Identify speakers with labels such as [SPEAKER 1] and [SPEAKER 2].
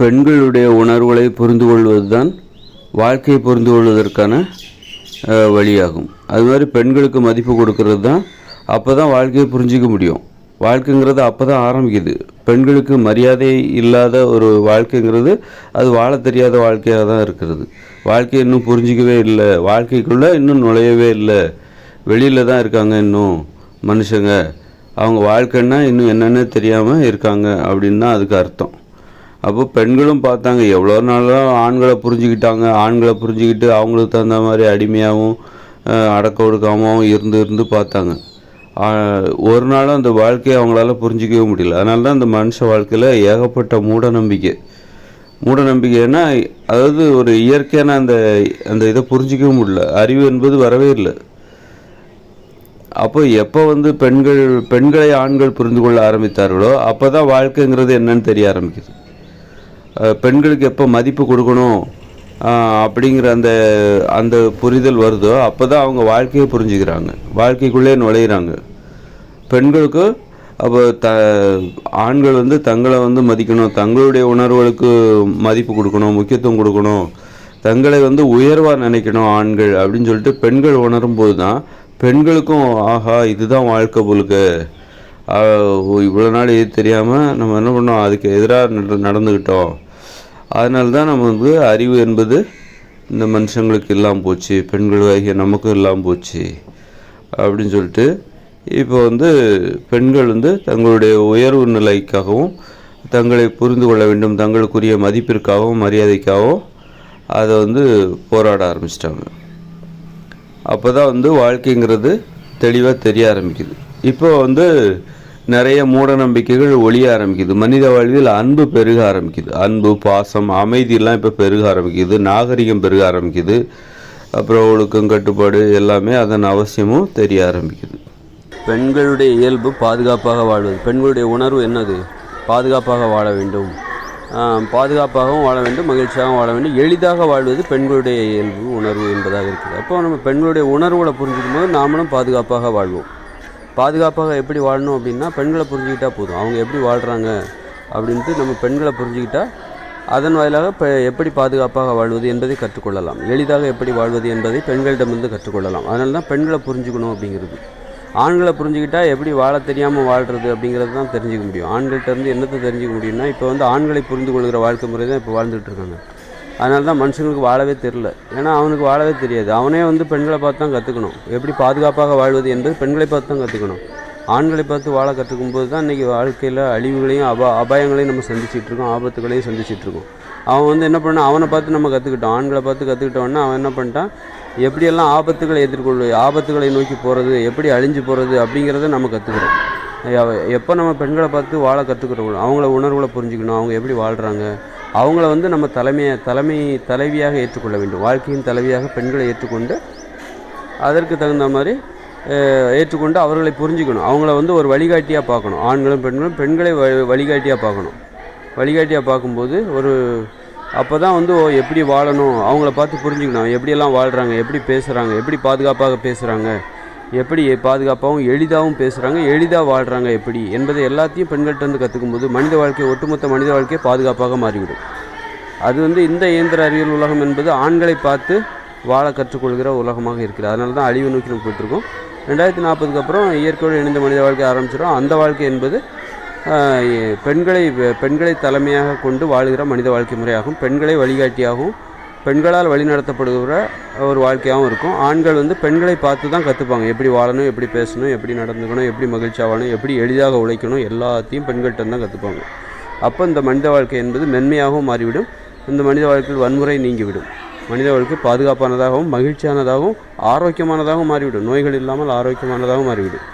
[SPEAKER 1] பெண்களுடைய உணர்வுகளை புரிந்து கொள்வது தான் வாழ்க்கையை புரிந்து கொள்வதற்கான வழியாகும். அது மாதிரி பெண்களுக்கு மதிப்பு கொடுக்கறது தான் அப்போ தான் வாழ்க்கையை புரிஞ்சிக்க முடியும். வாழ்க்கைங்கிறது அப்போ தான் ஆரம்பிக்குது. பெண்களுக்கு மரியாதை இல்லாத ஒரு வாழ்க்கைங்கிறது அது வாழ தெரியாத வாழ்க்கையாக தான் இருக்கிறது. வாழ்க்கையை இன்னும் புரிஞ்சிக்கவே இல்லை. வாழ்க்கைக்குள்ளே இன்னும் நுழையவே இல்லை. வெளியில் தான் இருக்காங்க இன்னும் மனுஷங்க. அவங்க வாழ்க்கைன்னா இன்னும் என்னென்ன தெரியாமல் இருக்காங்க அப்படின்னு தான் அதுக்கு அர்த்தம். அப்போ பெண்களும் பார்த்தாங்க எவ்வளோ நாளாக ஆண்களை புரிஞ்சுக்கிட்டாங்க. ஆண்களை புரிஞ்சுக்கிட்டு அவங்களுக்கு தகுந்த மாதிரி அடிமையாகவும் அடக்க ஒடுக்காமவும் இருந்து இருந்து பார்த்தாங்க. ஒரு நாளும் அந்த வாழ்க்கையை அவங்களால புரிஞ்சிக்கவே முடியல. அதனால தான் அந்த மனுஷ வாழ்க்கையில் ஏகப்பட்ட மூட நம்பிக்கை மூட நம்பிக்கைன்னா அதாவது ஒரு இயற்கையான அந்த அந்த இதை புரிஞ்சிக்கவே முடியல. அறிவு என்பது வரவே இல்லை. அப்போ எப்போ வந்து பெண்கள் பெண்களை ஆண்கள் புரிந்து கொள்ள ஆரம்பித்தார்களோ அப்போ தான் வாழ்க்கைங்கிறது என்னன்னு தெரிய ஆரம்பிக்குது. பெண்களுக்கு எப்போ மதிப்பு கொடுக்கணும் அப்படிங்கிற அந்த அந்த புரிதல் வருதோ அப்போ தான் அவங்க வாழ்க்கையை புரிஞ்சுக்கிறாங்க. வாழ்க்கைக்குள்ளே நுழையிறாங்க. பெண்களுக்கு அப்போ த ஆண்கள் வந்து தங்களை வந்து மதிக்கணும் தங்களுடைய உணர்வுகளுக்கு மதிப்பு கொடுக்கணும் முக்கியத்துவம் கொடுக்கணும் தங்களை வந்து உயர்வாக நினைக்கணும் ஆண்கள் அப்படின்னு சொல்லிட்டு பெண்கள் உணரும்போது தான் பெண்களுக்கும் ஆஹா இதுதான் வாழ்க்கை போலுக்கு. இவ்வளோ நாள் இது தெரியாமல் நம்ம என்ன பண்ணோம் அதுக்கு எதிராக நடந்துக்கிட்டோம் அதனால தான் நம்ம வந்து அறிவு என்பது இந்த மனுஷங்களுக்கு இல்லாமல் போச்சு பெண்கள் ஆகிய நமக்கும் இல்லாமல் போச்சு அப்படின்னு சொல்லிட்டு இப்போ வந்து பெண்கள் வந்து தங்களுடைய உயர்வு நிலைக்காகவும் தங்களை புரிந்து கொள்ள வேண்டும் தங்களுக்குரிய மதிப்பிற்காகவும் மரியாதைக்காகவும் அதை வந்து போராட ஆரம்பிச்சிட்டாங்க. அப்போ தான் வந்து வாழ்க்கைங்கிறது தெளிவாக தெரிய ஆரம்பிக்குது. இப்போ வந்து நிறைய மூட நம்பிக்கைகள் ஒழிய ஆரம்பிக்குது. மனித வாழ்வில் அன்பு பெருக ஆரம்பிக்குது. அன்பு பாசம் அமைதியெல்லாம் இப்போ பெருக ஆரம்பிக்குது. நாகரிகம் பெருக ஆரம்பிக்குது. அப்புறம் ஒழுக்கம் கட்டுப்பாடு எல்லாமே அதன் அவசியமும் தெரிய ஆரம்பிக்குது. பெண்களுடைய இயல்பு பாதுகாப்பாக வாழ்வது. பெண்களுடைய உணர்வு என்னது? பாதுகாப்பாக வாழ வேண்டும். பாதுகாப்பாகவும் வாழ வேண்டும் மகிழ்ச்சியாகவும் வாழ வேண்டும். எளிதாக வாழ்வது பெண்களுடைய இயல்பு உணர்வு என்பதாக இருக்குது. அப்போ நம்ம பெண்களுடைய உணர்வுகளை புரிஞ்சுக்கும் போது நாமளும் பாதுகாப்பாக வாழ்வோம். பாதுகாப்பாக எப்படி வாழணும் அப்படின்னா பெண்களை புரிஞ்சுக்கிட்டால் போதும். அவங்க எப்படி வாழ்கிறாங்க அப்படின்ட்டு நம்ம பெண்களை புரிஞ்சுக்கிட்டா அதன் வாயிலாக இப்போ எப்படி பாதுகாப்பாக வாழ்வது என்பதை கற்றுக்கொள்ளலாம். எளிதாக எப்படி வாழ்வது என்பதை பெண்களிடமிருந்து கற்றுக்கொள்ளலாம். அதனால தான் பெண்களை புரிஞ்சுக்கணும் அப்படிங்கிறது. ஆண்களை புரிஞ்சுக்கிட்டால் எப்படி வாழ தெரியாமல் வாழ்கிறது அப்படிங்கிறது தான் தெரிஞ்சுக்க முடியும். ஆண்கள்கிட்ட இருந்து என்னத்தை தெரிஞ்சுக்க முடியும்னா இப்போ வந்து ஆண்களை புரிந்து கொள்கிற வாழ்க்கை முறை தான் இப்போ வாழ்ந்துகிட்டு இருக்காங்க. அதனால தான் மனுஷங்களுக்கு வாழவே தெரில ஏன்னா அவனுக்கு வாழவே தெரியாது. அவனே வந்து பெண்களை பார்த்து தான் கற்றுக்கணும் எப்படி பாதுகாப்பாக வாழ்வது என்பது பெண்களை பார்த்து தான் கற்றுக்கணும் ஆண்களை பார்த்து வாழ கற்றுக்கும் போது தான் இன்றைக்கி வாழ்க்கையில் அழிவுகளையும் அபா அபாயங்களையும் நம்ம சந்திச்சிட்டு இருக்கோம் ஆபத்துகளையும் சந்திச்சிட்ருக்கோம் அவன் வந்து என்ன பண்ணான்? அவனை பார்த்து நம்ம கற்றுக்கிட்டோம் ஆண்களை பார்த்து கற்றுக்கிட்டோன்னா அவன் என்ன பண்ணிட்டான்? எப்படியெல்லாம் ஆபத்துகளை எதிர்கொள்ளு ஆபத்துகளை நோக்கி போகிறது எப்படி அழிஞ்சு போகிறது அப்படிங்கிறத நம்ம கற்றுக்கிறோம் எப்போ நம்ம பெண்களை பார்த்து வாழ கற்றுக்கிறோம் அவங்கள உணர்வுகளை புரிஞ்சுக்கணும். அவங்க எப்படி வாழ்கிறாங்க அவங்கள வந்து நம்ம தலைமையை தலைமை தலைவியாக ஏற்றுக்கொள்ள வேண்டும். வாழ்க்கையின் தலைவியாக பெண்களை ஏற்றுக்கொண்டு அதற்கு தகுந்த மாதிரி ஏற்றுக்கொண்டு அவர்களை புரிஞ்சுக்கணும். அவங்கள வந்து ஒரு வழிகாட்டியாக பார்க்கணும். ஆண்களும் பெண்களும் பெண்களை வ வழிகாட்டியாக பார்க்கணும். வழிகாட்டியாக பார்க்கும்போது ஒரு அப்போ தான் வந்து ஓ, எப்படி வாழணும்? அவங்கள பார்த்து புரிஞ்சுக்கணும். எப்படியெல்லாம் வாழ்கிறாங்க எப்படி பேசுகிறாங்க எப்படி பாதுகாப்பாக பேசுகிறாங்க எப்படி பாதுகாப்பாகவும் எளிதாகவும் பேசுகிறாங்க எளிதாக வாழ்கிறாங்க எப்படி என்பதை எல்லாத்தையும் பெண்கள்கிட்ட இருந்து கற்றுக்கும் போது மனித வாழ்க்கை ஒட்டுமொத்த மனித வாழ்க்கையை பாதுகாப்பாக மாறிவிடும். அது வந்து இந்த இயந்திர அறிவியல் உலகம் என்பது ஆண்களை பார்த்து வாழ கற்றுக்கொள்கிற உலகமாக இருக்கிறது அதனால தான் அழிவு நோக்கி நம்ம போயிட்டுருக்கோம். ரெண்டாயிரத்தி நாற்பதுக்கு அப்புறம் இயற்கையோடு இணைந்த மனித வாழ்க்கை ஆரம்பிச்சிடும். அந்த வாழ்க்கை என்பது பெண்களை பெண்களை தலைமையாக கொண்டு வாழுகிற மனித வாழ்க்கை முறையாகும். பெண்களை வழிகாட்டியாகவும் பெண்களால் வழிநடத்தப்படுகிற ஒரு வாழ்க்கையாகவும் இருக்கும். ஆண்கள் வந்து பெண்களை பார்த்து தான் கற்றுப்பாங்க எப்படி வாழணும் எப்படி பேசணும் எப்படி நடந்துக்கணும் எப்படி மகிழ்ச்சியாக வாழணும் எப்படி எளிதாக உழைக்கணும் எல்லாத்தையும் பெண்கள்கிட்ட தான் கற்றுப்பாங்க அப்போ இந்த மனித வாழ்க்கை என்பது மென்மையாகவும் மாறிவிடும். இந்த மனித வாழ்க்கையில் வன்முறை நீங்கிவிடும். மனித வாழ்க்கை பாதுகாப்பானதாகவும் மகிழ்ச்சியானதாகவும் ஆரோக்கியமானதாகவும் மாறிவிடும். நோய்கள் இல்லாமல் ஆரோக்கியமானதாகவும் மாறிவிடும்.